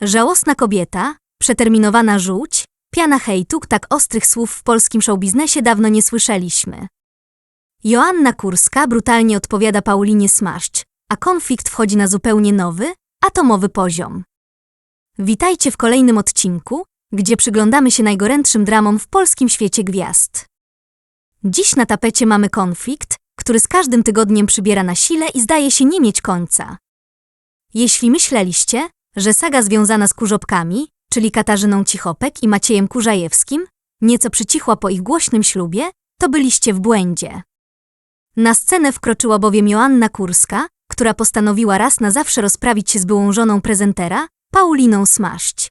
Żałosna kobieta, przeterminowana żółć, piana hejtu, tak ostrych słów w polskim showbiznesie dawno nie słyszeliśmy. Joanna Kurska brutalnie odpowiada Paulinie Smaszcz, a konflikt wchodzi na zupełnie nowy, atomowy poziom. Witajcie w kolejnym odcinku, gdzie przyglądamy się najgorętszym dramom w polskim świecie gwiazd. Dziś na tapecie mamy konflikt, który z każdym tygodniem przybiera na sile i zdaje się nie mieć końca. Jeśli myśleliście, że saga związana z kurzopkami, czyli Katarzyną Cichopek i Maciejem Kurzajewskim, nieco przycichła po ich głośnym ślubie, to byliście w błędzie. Na scenę wkroczyła bowiem Joanna Kurska, która postanowiła raz na zawsze rozprawić się z byłą żoną prezentera, Pauliną Smaszcz.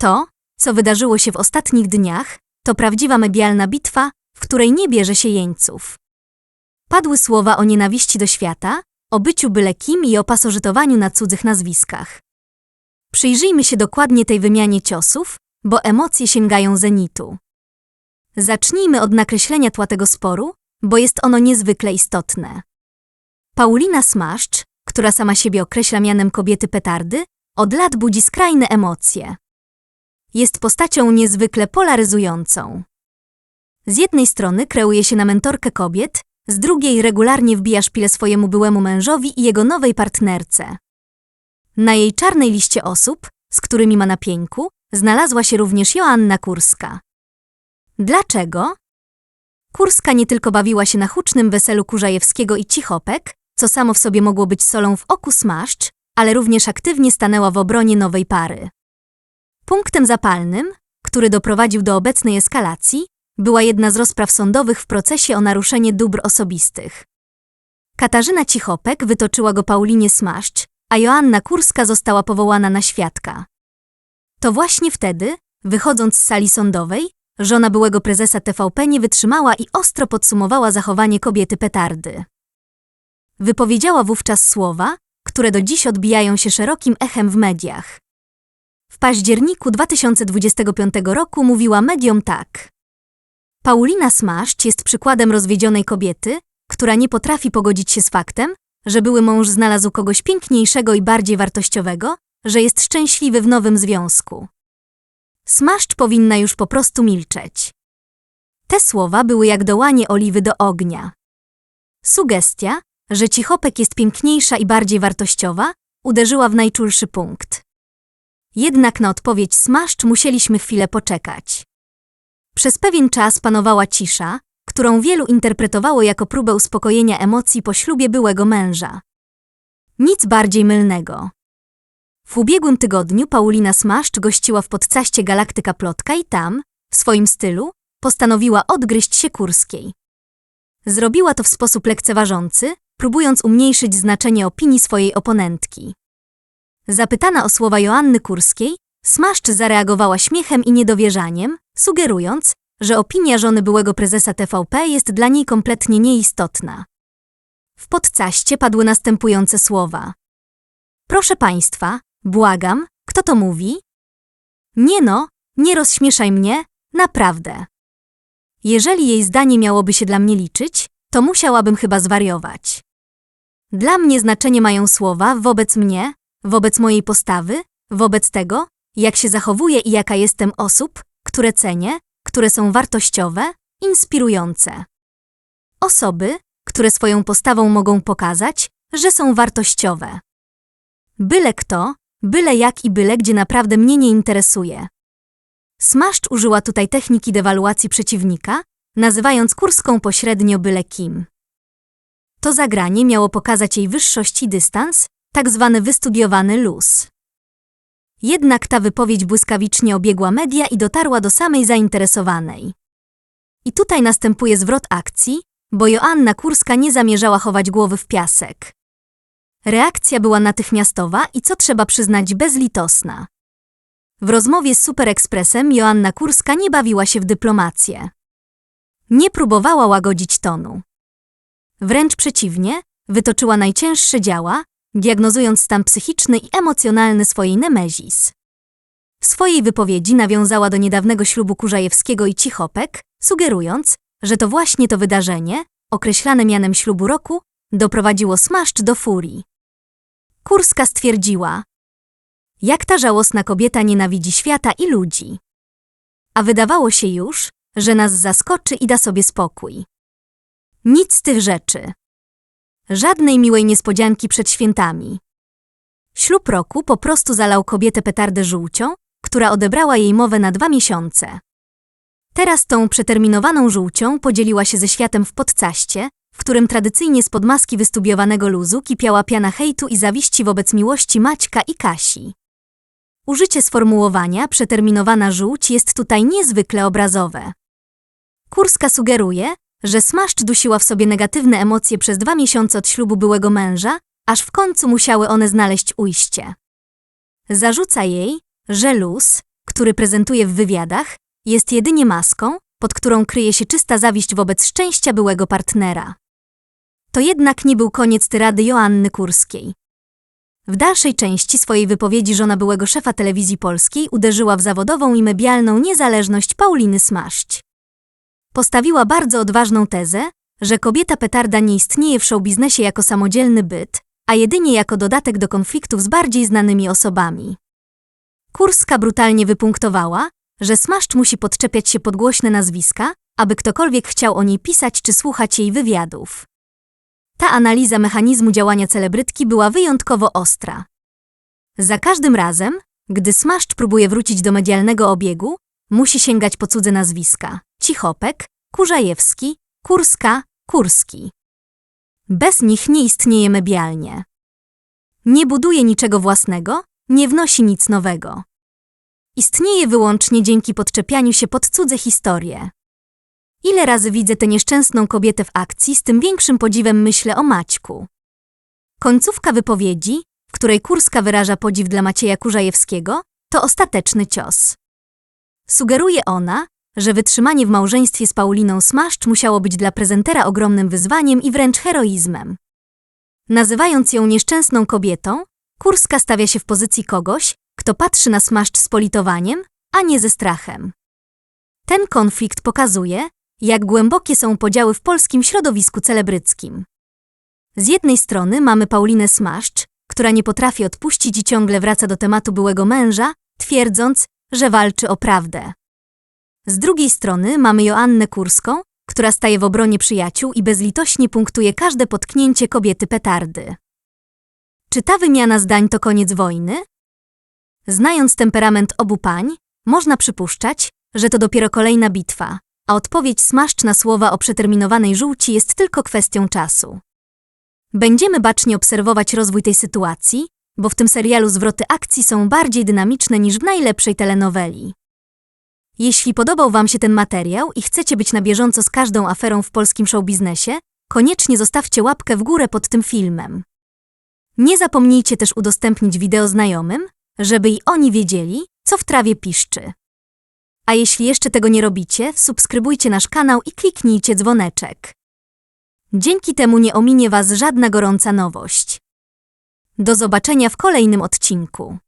To, co wydarzyło się w ostatnich dniach, to prawdziwa medialna bitwa, w której nie bierze się jeńców. Padły słowa o nienawiści do świata, o byciu byle kim i o pasożytowaniu na cudzych nazwiskach. Przyjrzyjmy się dokładnie tej wymianie ciosów, bo emocje sięgają zenitu. Zacznijmy od nakreślenia tła tego sporu, bo jest ono niezwykle istotne. Paulina Smaszcz, która sama siebie określa mianem kobiety petardy, od lat budzi skrajne emocje. Jest postacią niezwykle polaryzującą. Z jednej strony kreuje się na mentorkę kobiet, z drugiej regularnie wbija szpilę swojemu byłemu mężowi i jego nowej partnerce. Na jej czarnej liście osób, z którymi ma na pieńku, znalazła się również Joanna Kurska. Dlaczego? Kurska nie tylko bawiła się na hucznym weselu Kurzajewskiego i Cichopek, co samo w sobie mogło być solą w oku smaszcz, ale również aktywnie stanęła w obronie nowej pary. Punktem zapalnym, który doprowadził do obecnej eskalacji, była jedna z rozpraw sądowych w procesie o naruszenie dóbr osobistych. Katarzyna Cichopek wytoczyła go Paulinie Smaszcz, a Joanna Kurska została powołana na świadka. To właśnie wtedy, wychodząc z sali sądowej, żona byłego prezesa TVP nie wytrzymała i ostro podsumowała zachowanie kobiety petardy. Wypowiedziała wówczas słowa, które do dziś odbijają się szerokim echem w mediach. W październiku 2025 roku mówiła mediom tak. Paulina Smaszcz jest przykładem rozwiedzionej kobiety, która nie potrafi pogodzić się z faktem, że były mąż znalazł kogoś piękniejszego i bardziej wartościowego, że jest szczęśliwy w nowym związku. Smaszcz powinna już po prostu milczeć. Te słowa były jak dołanie oliwy do ognia. Sugestia, że Cichopek jest piękniejsza i bardziej wartościowa, uderzyła w najczulszy punkt. Jednak na odpowiedź Smaszcz musieliśmy chwilę poczekać. Przez pewien czas panowała cisza, którą wielu interpretowało jako próbę uspokojenia emocji po ślubie byłego męża. Nic bardziej mylnego. W ubiegłym tygodniu Paulina Smaszcz gościła w podcaście Galaktyka Plotka i tam, w swoim stylu, postanowiła odgryźć się Kurskiej. Zrobiła to w sposób lekceważący, próbując umniejszyć znaczenie opinii swojej oponentki. Zapytana o słowa Joanny Kurskiej, Smaszcz zareagowała śmiechem i niedowierzaniem, sugerując, że opinia żony byłego prezesa TVP jest dla niej kompletnie nieistotna. W podcaście padły następujące słowa. Proszę państwa, błagam, kto to mówi? Nie no, nie rozśmieszaj mnie, naprawdę. Jeżeli jej zdanie miałoby się dla mnie liczyć, to musiałabym chyba zwariować. Dla mnie znaczenie mają słowa wobec mnie, wobec mojej postawy, wobec tego, jak się zachowuję i jaka jestem osób, które cenię, które są wartościowe, inspirujące. Osoby, które swoją postawą mogą pokazać, że są wartościowe. Byle kto, byle jak i byle gdzie naprawdę mnie nie interesuje. Smaszcz użyła tutaj techniki dewaluacji przeciwnika, nazywając kurską pośrednio byle kim. To zagranie miało pokazać jej wyższość i dystans, tak zwany wystudiowany luz. Jednak ta wypowiedź błyskawicznie obiegła media i dotarła do samej zainteresowanej. I tutaj następuje zwrot akcji, bo Joanna Kurska nie zamierzała chować głowy w piasek. Reakcja była natychmiastowa i co trzeba przyznać bezlitosna. W rozmowie z Super Expressem Joanna Kurska nie bawiła się w dyplomację. Nie próbowała łagodzić tonu. Wręcz przeciwnie, wytoczyła najcięższe działa, diagnozując stan psychiczny i emocjonalny swojej Nemezis. W swojej wypowiedzi nawiązała do niedawnego ślubu Kurzajewskiego i Cichopek, sugerując, że to właśnie to wydarzenie, określane mianem ślubu roku, doprowadziło smaszcz do furii. Kurska stwierdziła: jak ta żałosna kobieta nienawidzi świata i ludzi. A wydawało się już, że nas zaskoczy i da sobie spokój. Nic z tych rzeczy. Żadnej miłej niespodzianki przed świętami. Ślub roku po prostu zalał kobietę petardę żółcią, która odebrała jej mowę na dwa miesiące. Teraz tą przeterminowaną żółcią podzieliła się ze światem w podcaście, w którym tradycyjnie spod maski wystubiowanego luzu kipiała piana hejtu i zawiści wobec miłości Maćka i Kasi. Użycie sformułowania przeterminowana żółć jest tutaj niezwykle obrazowe. Kurska sugeruje, że smaszcz dusiła w sobie negatywne emocje przez dwa miesiące od ślubu byłego męża, aż w końcu musiały one znaleźć ujście. Zarzuca jej, że luz, który prezentuje w wywiadach, jest jedynie maską, pod którą kryje się czysta zawiść wobec szczęścia byłego partnera. To jednak nie był koniec tyrady Joanny Kurskiej. W dalszej części swojej wypowiedzi żona byłego szefa telewizji polskiej uderzyła w zawodową i medialną niezależność Pauliny Smaszcz. Postawiła bardzo odważną tezę, że kobieta petarda nie istnieje w showbiznesie jako samodzielny byt, a jedynie jako dodatek do konfliktów z bardziej znanymi osobami. Kurska brutalnie wypunktowała, że Smaszcz musi podczepiać się pod głośne nazwiska, aby ktokolwiek chciał o niej pisać czy słuchać jej wywiadów. Ta analiza mechanizmu działania celebrytki była wyjątkowo ostra. Za każdym razem, gdy Smaszcz próbuje wrócić do medialnego obiegu, musi sięgać po cudze nazwiska. Cichopek, Kurzajewski, Kurska, Kurski. Bez nich nie istnieje medialnie. Nie buduje niczego własnego, nie wnosi nic nowego. Istnieje wyłącznie dzięki podczepianiu się pod cudze historie. Ile razy widzę tę nieszczęsną kobietę w akcji, z tym większym podziwem myślę o Maćku. Końcówka wypowiedzi, w której Kurska wyraża podziw dla Macieja Kurzajewskiego, to ostateczny cios. Sugeruje ona, że wytrzymanie w małżeństwie z Pauliną Smaszcz musiało być dla prezentera ogromnym wyzwaniem i wręcz heroizmem. Nazywając ją nieszczęsną kobietą, Kurska stawia się w pozycji kogoś, kto patrzy na Smaszcz z politowaniem, a nie ze strachem. Ten konflikt pokazuje, jak głębokie są podziały w polskim środowisku celebryckim. Z jednej strony mamy Paulinę Smaszcz, która nie potrafi odpuścić i ciągle wraca do tematu byłego męża, twierdząc, że walczy o prawdę. Z drugiej strony mamy Joannę Kurską, która staje w obronie przyjaciół i bezlitośnie punktuje każde potknięcie kobiety petardy. Czy ta wymiana zdań to koniec wojny? Znając temperament obu pań, można przypuszczać, że to dopiero kolejna bitwa, a odpowiedź smaszcz na słowa o przeterminowanej żółci jest tylko kwestią czasu. Będziemy bacznie obserwować rozwój tej sytuacji, bo w tym serialu zwroty akcji są bardziej dynamiczne niż w najlepszej telenoweli. Jeśli podobał Wam się ten materiał i chcecie być na bieżąco z każdą aferą w polskim showbiznesie, koniecznie zostawcie łapkę w górę pod tym filmem. Nie zapomnijcie też udostępnić wideo znajomym, żeby i oni wiedzieli, co w trawie piszczy. A jeśli jeszcze tego nie robicie, subskrybujcie nasz kanał i kliknijcie dzwoneczek. Dzięki temu nie ominie Was żadna gorąca nowość. Do zobaczenia w kolejnym odcinku.